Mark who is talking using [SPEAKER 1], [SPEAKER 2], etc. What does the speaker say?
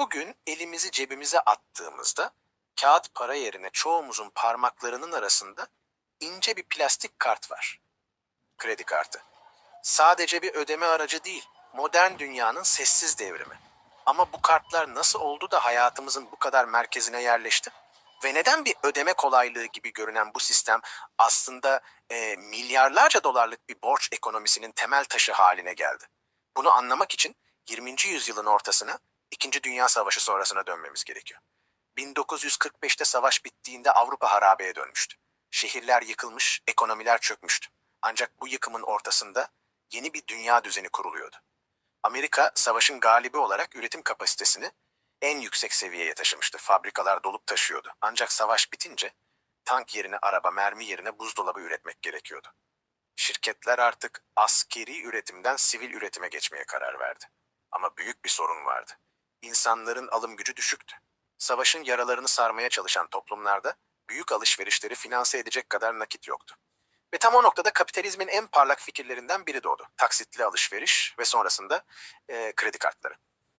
[SPEAKER 1] Bugün elimizi cebimize attığımızda kağıt para yerine çoğumuzun parmaklarının arasında ince bir plastik kart var. Kredi kartı. Sadece bir ödeme aracı değil, modern dünyanın sessiz devrimi. Ama bu kartlar nasıl oldu da hayatımızın bu kadar merkezine yerleşti? Ve neden bir ödeme kolaylığı gibi görünen bu sistem aslında e, milyarlarca dolarlık bir borç ekonomisinin temel taşı haline geldi? Bunu anlamak için 20. yüzyılın ortasına, İkinci Dünya Savaşı sonrasına dönmemiz gerekiyor. 1945'te savaş bittiğinde Avrupa harabeye dönmüştü. Şehirler yıkılmış, ekonomiler çökmüştü. Ancak bu yıkımın ortasında yeni bir dünya düzeni kuruluyordu. Amerika savaşın galibi olarak üretim kapasitesini en yüksek seviyeye taşımıştı. Fabrikalar dolup taşıyordu. Ancak savaş bitince tank yerine araba, mermi yerine buzdolabı üretmek gerekiyordu. Şirketler artık askeri üretimden sivil üretime geçmeye karar verdi. Ama büyük bir sorun vardı. İnsanların alım gücü düşüktü. Savaşın yaralarını sarmaya çalışan toplumlarda büyük alışverişleri finanse edecek kadar nakit yoktu. Ve tam o noktada kapitalizmin en parlak fikirlerinden biri doğdu. Taksitli alışveriş ve sonrasında e, kredi kartları.